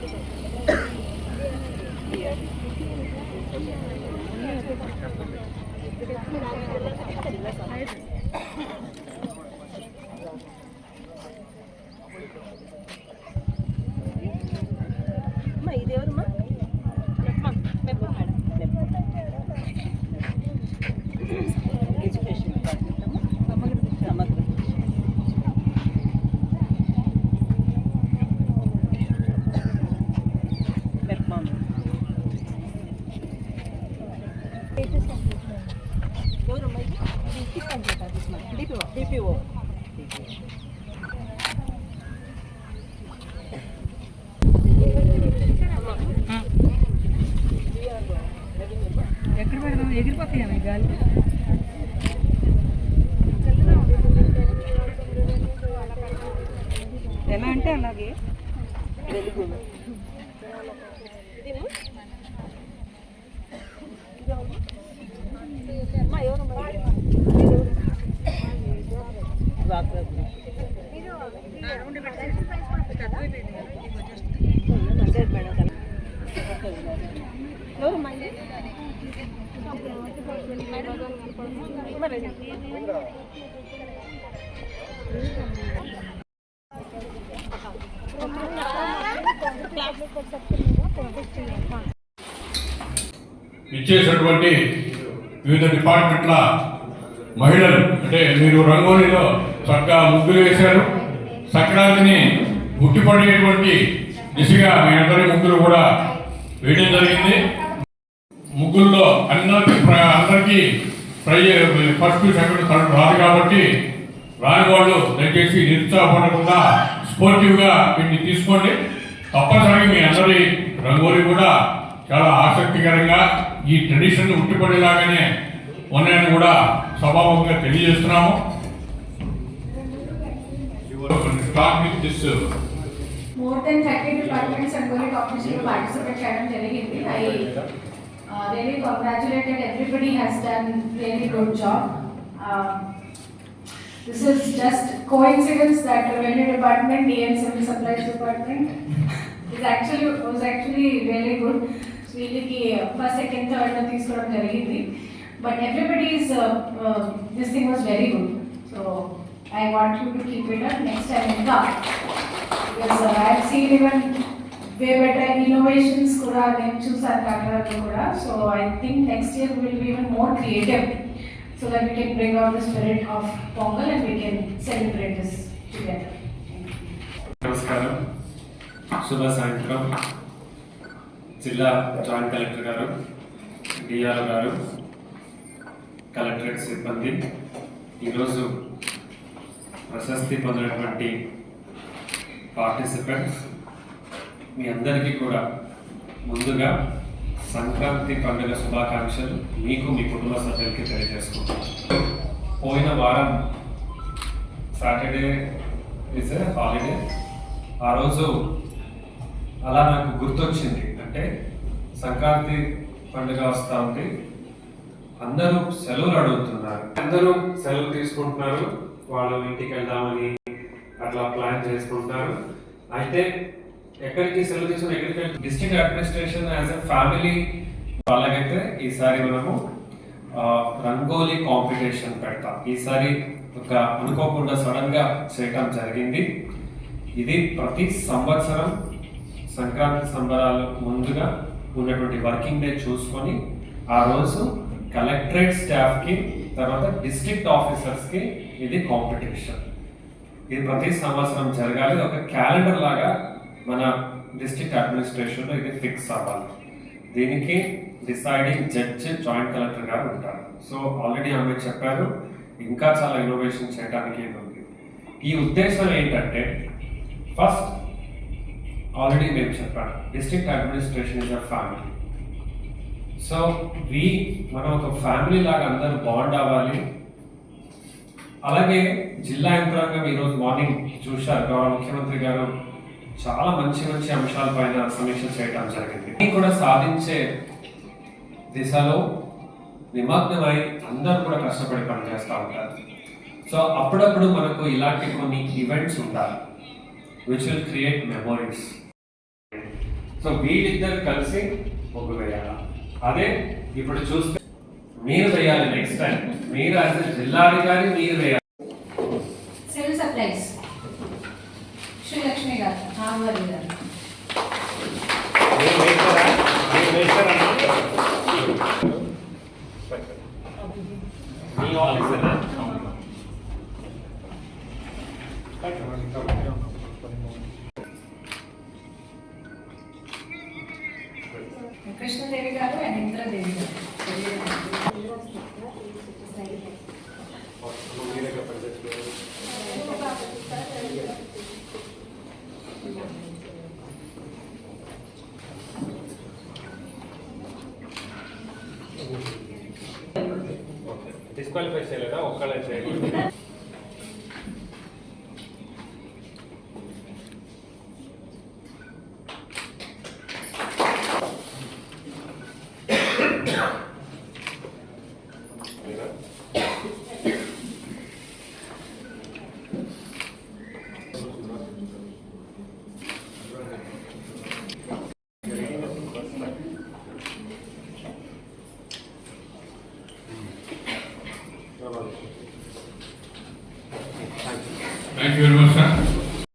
对。ఎక్కడ పెడదాం ఎగిరిపోతాయి గాలి ఎలా అంటే అలాగే. వెలుగు అమ్మా ఎవరమ్మా ఎవరమ్మా ఇది మరి ఇచ్చేసినటువంటి వివిధ డిపార్ట్మెంట్ల మహిళలు అంటే మీరు రంగోలీలో చక్కగా ముగ్గులు వేశారు. సంక్రాంతిని గుర్తుపడేటువంటి దిశగా మీ అందరి ముగ్గులు కూడా వేయడం జరిగింది. ముగ్గుల్లో అందరికి అందరికీ ప్రైజ్ ఫస్ట్ సెకండ్ థర్డ్ రాదు కాబట్టి రాని వాళ్ళు దయచేసి నిరుత్సాహపడకుండా స్పోర్టివ్గా వీటిని తీసుకోండి. తప్పనిసరిగా మీ అందరి రంగోలి కూడా చాలా ఆసక్తికరంగా ఈ ట్రెడిషన్ ఉట్టిపడేలాగానే ఉన్నాయని కూడా స్వభావంగా తెలియజేస్తున్నాము. More than thirty departments and కొన్ని కాంపిటీషన్ పార్టిసిపేట్ చేయడం జరిగింది. I really congratulated everybody has done really good job this is just coincidence that revenue department DM civil supplies department is actually was actually really good వీళ్ళకి first second third తీసుకోవడం జరిగింది but everybody is this thing was very good so I want you to keep it up next time ఇంకా because I have seen even way better innovations కూడా నేను చూసాను కాకినాడలో కూడా. So I think next year will be even more creative so that we can bring out the spirit of Pongal and we can celebrate this together నమస్కారం. శుభ సాయంత్రం. జిల్లా joint collector గారు డిఆర్ గారు కలెక్టరేట్ సిబ్బంది. ఈరోజు ప్రశస్తి పొందినటువంటి పార్టిసిపెంట్స్ మీ అందరికీ కూడా ముందుగా సంక్రాంతి పండుగ శుభాకాంక్షలు మీకు మీ కుటుంబ సభ్యులకి తెలియజేసుకుంటాను పోయిన వారం సాటర్డే ఇస్ ఏ హాలిడే ఆ రోజు అలా నాకు గుర్తొచ్చింది. అంటే సంక్రాంతి పండుగ వస్తూ ఉంది అందరూ సెలవులు అడుగుతున్నారు. అందరూ సెలవు తీసుకుంటున్నారు. వాళ్ళు ఇంటికి వెళ్దామని అట్లా ప్లాన్ చేసుకుంటున్నారు. అయితే ఎక్కడికి సెలవు తీసుకుని ఎక్కడికి district administration as a family వాళ్ళకైతే ఈసారి మనము రంగోలీ కాంపిటీషన్ పెడతాం. ఈసారి ఒక అనుకోకుండా సడన్గా చేయటం జరిగింది. ఇది ప్రతి సంవత్సరం సంక్రాంతి సంబరాలు ముందుగా ఉన్నటువంటి వర్కింగ్ డే చూసుకొని ఆ రోజు కలెక్టరేట్ స్టాఫ్కి తర్వాత డిస్ట్రిక్ట్ ఆఫీసర్స్కి ఇది కాంపిటీషన్. ఇది ప్రతి సంవత్సరం జరగాలి. ఒక క్యాలెండర్ లాగా మన డిస్ట్రిక్ట్ అడ్మినిస్ట్రేషన్లో ఇది ఫిక్స్ అవ్వాలి. దీనికి డిసైడింగ్ జడ్జి జాయింట్ కలెక్టర్ గారు ఉంటారు. సో ఆల్రెడీ ఆమె చెప్పారు ఇంకా చాలా ఇన్నోవేషన్ చేయడానికి ఉంది. ఈ ఉద్దేశం ఏంటంటే ఫస్ట్ ఆల్రెడీ మేము చెప్పాను district administration is a family so we మనం ఒక ఫ్యామిలీ లాగా అందరూ బాండ్ అవ్వాలి. అలాగే జిల్లా యంత్రాంగం ఈరోజు మార్నింగ్ చూశారు గౌరవ ముఖ్యమంత్రి గారు. చాలా మంచి మంచి అంశాల పైన సమీక్ష చేయడం జరిగింది. ఇది కూడా సాధించే దిశలో నిమగ్నమై అందరూ కూడా కష్టపడి పనిచేస్తూ ఉంటారు. సో అప్పుడప్పుడు మనకు ఇలాంటి కొన్ని ఈవెంట్స్ ఉండాలి. Which will create memories so వీళ్ళిద్దరు కలిసి ముగ్గు వేయాల? అదే ఇప్పుడు చూస్తే మీరు వేయాలి నెక్స్ట్ టైం మీరు అసలు జిల్లా అధికారి మీరు వేయాలి. కృష్ణదేవి గారు అండ్ ఇంద్రదేవి గారు. మీరు డిస్క్వాలిఫై చేయలేదా? ఒక్కళ్ళే చేయలేదు